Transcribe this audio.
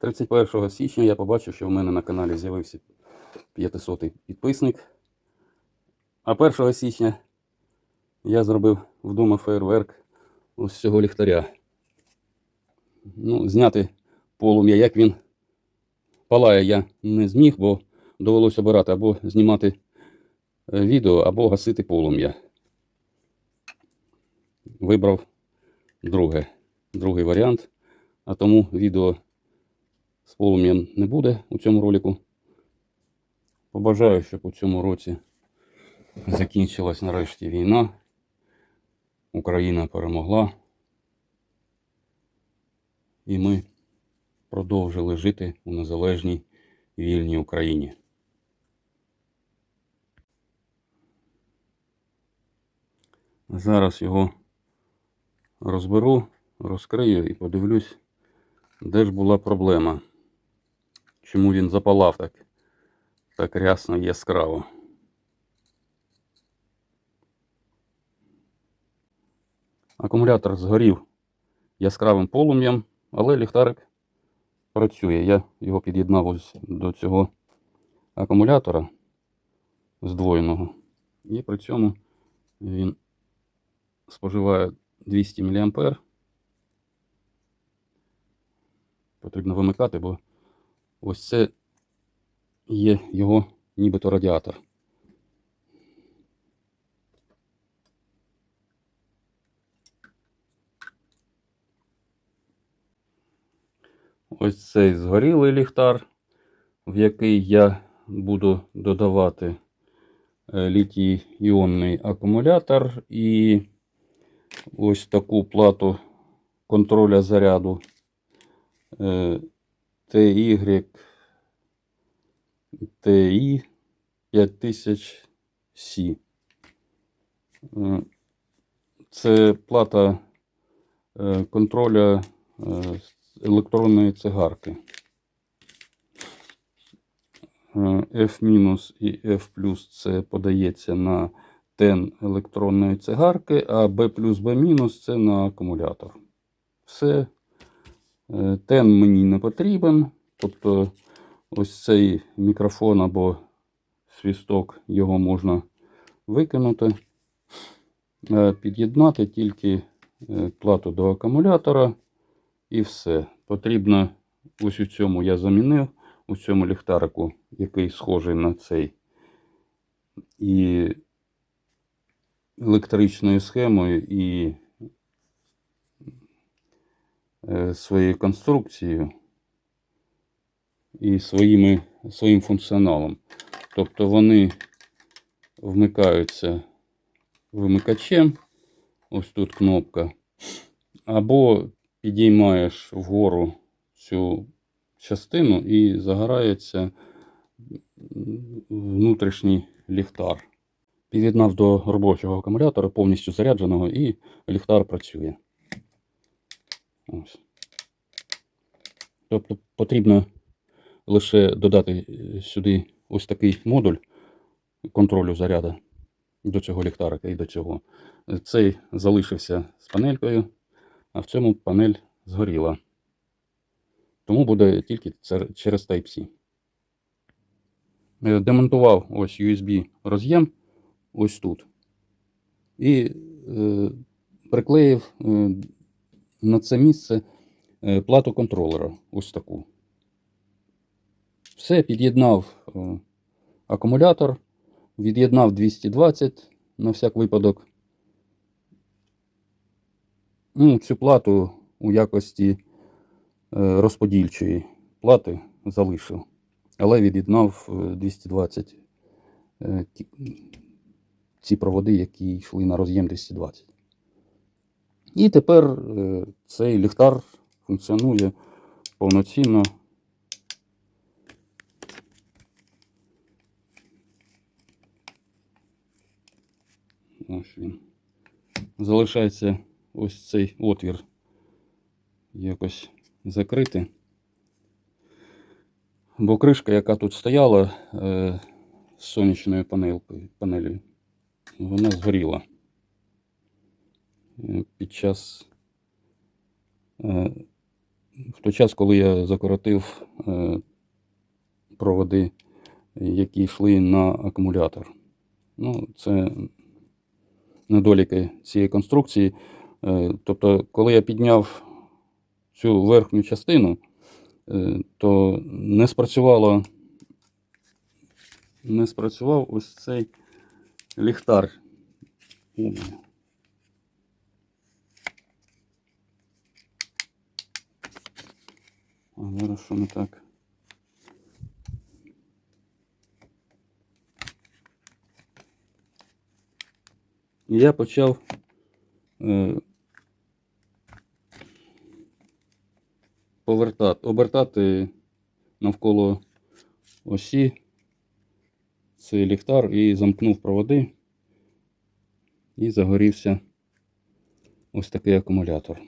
31 січня я побачив, що в мене на каналі з'явився 500 підписник. А 1 січня я зробив вдома фейерверк ось цього ліхтаря. Ну, зняти полум'я, як він палає, я не зміг, бо довелося обирати або знімати е, відео, або гасити полум'я. Вибрав друге, другий варіант, а тому відео з полум'ям не буде у цьому ролику. Побажаю, щоб у цьому році закінчилась нарешті війна. Україна перемогла. І ми продовжили жити у незалежній вільній Україні. Зараз його розберу, розкрию і подивлюсь, де ж була проблема. Чому він запалав так, так рясно і яскраво. Акумулятор згорів яскравим полум'ям, але ліхтарик працює. Я його під'єднав ось до цього акумулятора здвоєного. І при цьому він споживає 200 мА. Потрібно вимикати, бо ось це є його нібито радіатор. Ось цей згорілий ліхтар, в який я буду додавати е, літій іонний акумулятор і ось таку плату контроля заряду е, TY TI 5000C. Е, Це плата е, контроля е, електронної цигарки. Е, F- і F це подається на тен електронної цигарки, а B B- це на акумулятор. Все. Е, Тен мені не потрібен. Тобто ось цей мікрофон або свісток, його можна викинути. Е, Під'єднати тільки е, плату до акумулятора і все. Потрібно ось у цьому я замінив, у цьому ліхтарику, який схожий на цей. І електричною схемою, і своєю конструкцією, і своїми, своїм функціоналом. Тобто вони вмикаються вимикачем. Ось тут кнопка. Або підіймаєш вгору цю частину і загорається внутрішній ліхтар. Під'єднав до робочого акумулятора повністю зарядженого і ліхтар працює. Ось. Тобто потрібно лише додати е, сюди ось такий модуль контролю заряду до цього ліхтарика і до цього. Цей залишився з панелькою, а в цьому панель згоріла. Тому буде тільки через Type-C. Е, Демонтував ось USB роз'єм ось тут. І е, приклеїв е, на це місце е, плату контролера. Ось таку. Все, під'єднав е, акумулятор, від'єднав 220 на всяк випадок. Ну, цю плату у якості е, розподільчої плати залишив. Але від'єднав е, 220 е, ці проводи, які йшли на роз'єм 220. І тепер е, цей ліхтар функціонує повноцінно. Ось він. Залишається ось цей отвір якось закрити. Бо кришка, яка тут стояла е, з сонячною панелькою, панелью, вона згоріла. Е, Під час е, в той час, коли я закоротив е, проводи, які йшли на акумулятор. Ну, це недоліки цієї конструкції. Тобто, коли я підняв цю верхню частину, то не спрацювало, не спрацював ось цей ліхтар. А зараз що так? І я почав е, повертати, обертати навколо осі цей ліхтар і замкнув проводи. І загорівся ось такий акумулятор.